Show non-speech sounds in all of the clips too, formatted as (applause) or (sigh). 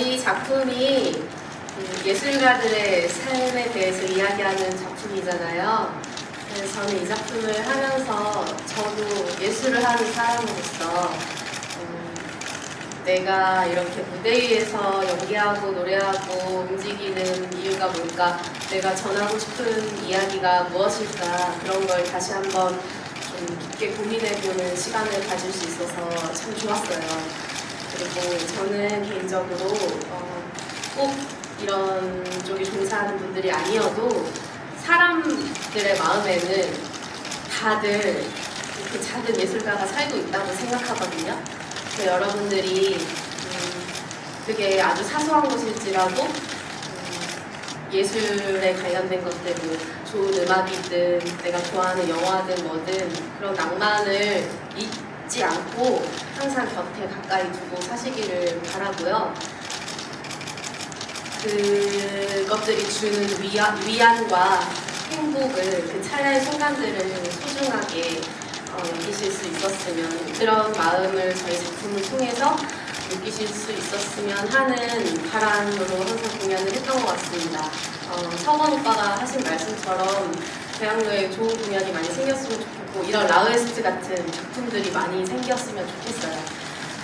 저희 작품이 그 예술가들의 삶에 대해서 이야기하는 작품이잖아요. 그래서 저는 이 작품을 하면서 저도 예술을 하는 사람으로서 음, 내가 이렇게 무대 위에서 연기하고 노래하고 움직이는 이유가 뭘까? 내가 전하고 싶은 이야기가 무엇일까? 그런 걸 다시 한번 좀 깊게 고민해보는 시간을 가질 수 있어서 참 좋았어요. 그리고 저는 개인적으로 어, 꼭 이런 쪽에 종사하는 분들이 아니어도 사람들의 마음에는 다들 그 작은 예술가가 살고 있다고 생각하거든요. 그래서 여러분들이 음, 그게 아주 사소한 것일지라도 음, 예술에 관련된 것들, 뭐 좋은 음악이든 내가 좋아하는 영화든 뭐든 그런 낭만을 잊지 않고 항상 곁에 가까이 두고 사시기를 바라고요. 그것들이 주는 위안, 위안과 행복을 그 찰나의 순간들을 소중하게 어, 느끼실 수 있었으면 그런 마음을 저희 작품을 통해서 느끼실 수 있었으면 하는 바람으로 항상 공연을 했던 것 같습니다. 어, 서건 오빠가 하신 말씀처럼 대학로에 좋은 공연이 많이 생겼으면 좋겠고 이런 라우에스트 같은 작품들이 많이 생겼으면 좋겠어요.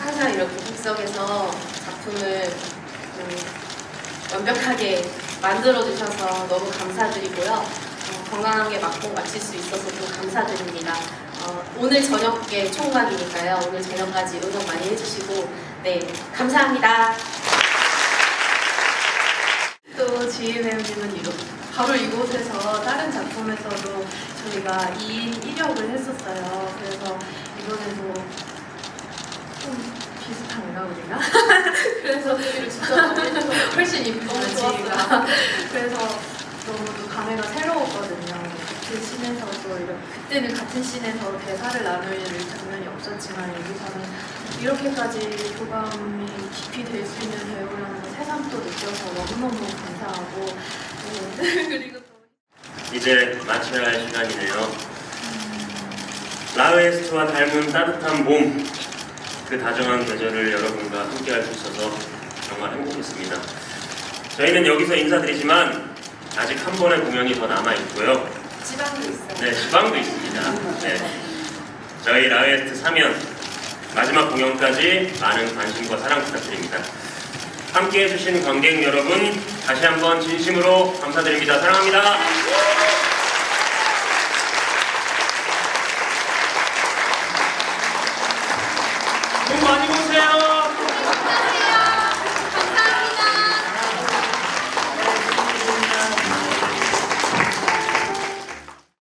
항상 이렇게 객석에서 작품을 음, 완벽하게 만들어주셔서 너무 감사드리고요. 어, 건강하게 막고 마칠 수 있어서 좀 감사드립니다. 어, 오늘 저녁에 총각이니까요. 오늘 저녁까지 응원 많이 해주시고, 네, 감사합니다. 또 지혜 배우님은 이곳, 바로 이곳에서 다른 작품에서도 저희가 2인 1역을 했었어요. 그래서 이번에도 좀 비슷한가 우리가? (laughs) 그래서 진짜 훨씬 이쁘죠 지혜가. (laughs) 그래서 너무 또 감회가 새로웠거든요. 그 씬에서도 이렇게 그때는 같은 씬에서 대사를 나눌 장면이 없었지만 여기서는 이렇게까지 교감이 깊이 될 수 있는 걸 새삼 또 느껴서 너무너무 감사하고 네. (laughs) 그리고 또 이제 마쳐야 할 시간이네요. 라우에스트와 닮은 따뜻한 봄, 그 다정한 계절을 여러분과 함께 할 수 있어서 정말 행복했습니다. 저희는 여기서 인사드리지만 아직 한 번의 공연이 더 남아 있고요. 지방도 있어요. 네, 지방도 있습니다. 네. 저희 라우에스트 3연 마지막 공연까지 많은 관심과 사랑 부탁드립니다. 함께 해주신 관객 여러분 다시 한번 진심으로 감사드립니다. 사랑합니다.